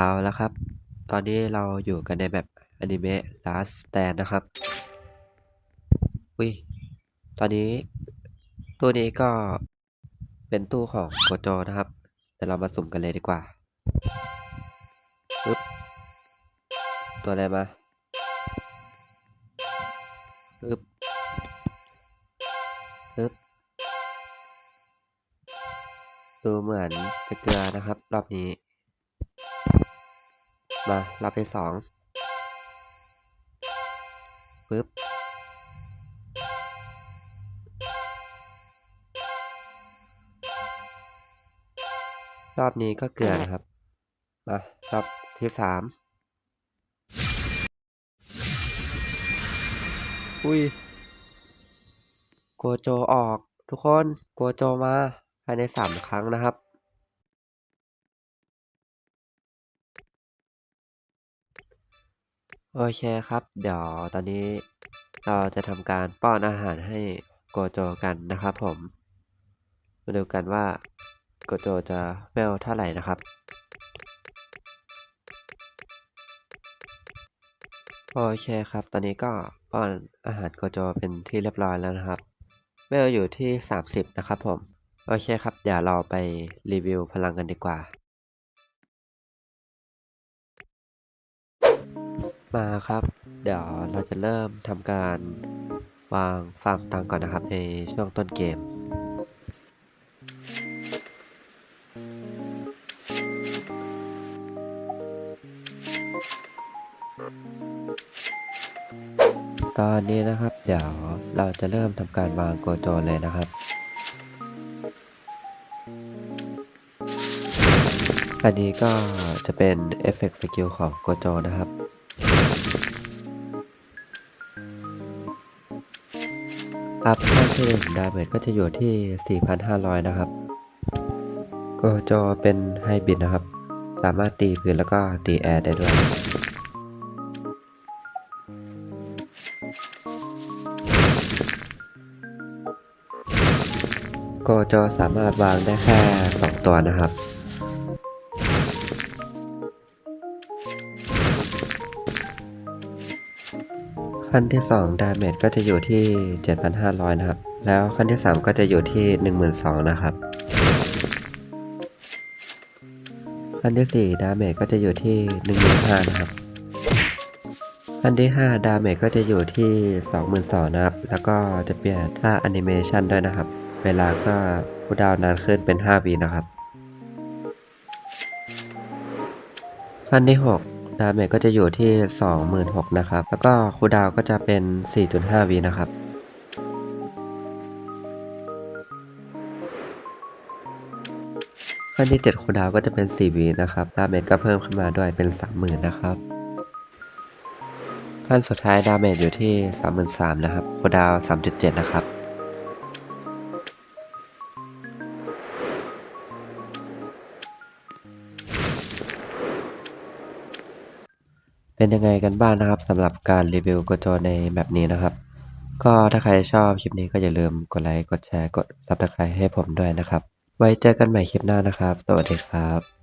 เอาละครับ ตอนนี้เราอยู่กันในแบบอนิเมะ Last Stand นะครับ อุ้ย ตอนนี้ตู้นี้ก็เป็นตู้ของโกโจนะครับเดี๋ยวเรามาสุ่มกันเลยดีกว่าปึ๊บตัวอะไรมาปึ๊บปึ๊บดูเหมือนจะเกลือนะครับ รอบนี้ มารอบที่สองปึ๊บรอบนี้ก็เกลือนะครับ มารอบที่สามอุ้ยโกโจออกทุกคนโกโจมาภายในสามครั้งนะครับ โอเคครับ เดี๋ยวตอนนี้เราจะทำการป้อนอาหารให้โกโจกันนะครับผม มาดูกันว่าโกโจจะเวลเท่าไหร่นะครับโอเคครับ ตอนนี้ก็ป้อนอาหารโกโจเป็นที่เรียบร้อยแล้วนะครับ เวลอยู่ที่ 30 นะครับผม โอเคครับ เดี๋ยวเราไปรีวิวพลังกันดีกว่า มาครับ เดี๋ยวเราจะเริ่มทำการวางฟาร์มตังก่อนนะครับในช่วงต้นเกม ตอนนี้นะครับ เดี๋ยวเราจะเริ่มทำการวางโกโจเลยนะครับอันนี้ก็จะเป็นเอฟเฟกต์สกิลของโกโจนะครับ อัพขั้นที่หนึ่งดาเมจก็จะอยู่ที่ 4,500 นะครับกโจเป็นไฮบริดนะครับ สามารถตีพื้นแล้วก็ตีแอร์ได้ด้วยกโจสามารถวางได้แค่ 2 ตัวนะครับ ขั้นที่ 2 ดาเมจก็จะอยู่ที่ 7,500 นะครับ แล้วขั้นที่ 3 ก็จะอยู่ที่ 12,000 นะครับ ขั้นที่ 4 ดาเมจก็จะอยู่ที่ 15,000 นะครับ ขั้นที่ 5 ดาเมจก็จะอยู่ที่ 22,000 นะครับ แล้วก็จะเปลี่ยนท่าแอนิเมชันด้วยนะครับ เวลาก็คูดาวน์นานขึ้นเป็น 5 วินะครับ ขั้นที่ 6 ดาเมจก็จะอยู่ที่ 26,000นะครับ แล้วก็คูดาวก็จะเป็น 4.5 วินะครับ ขั้นที่ 7 คูดาวก็จะเป็น 4 วินะครับ ดาเมจก็เพิ่มขึ้นมาด้วยเป็น 30,000 นะครับ ขั้นสุดท้ายดาเมจอยู่ที่ 33,000นะครับคูดาว 3.7 นะครับ เป็นยังไงกันบ้างนะครับสำหรับการรีวิวโกโจในแบบนี้นะครับ ก็ถ้าใครชอบคลิปนี้ก็อย่าลืมกดไลค์กดแชร์กด Subscribe ให้ผมด้วยนะครับ ไว้เจอกันใหม่คลิปหน้านะครับ สวัสดีครับ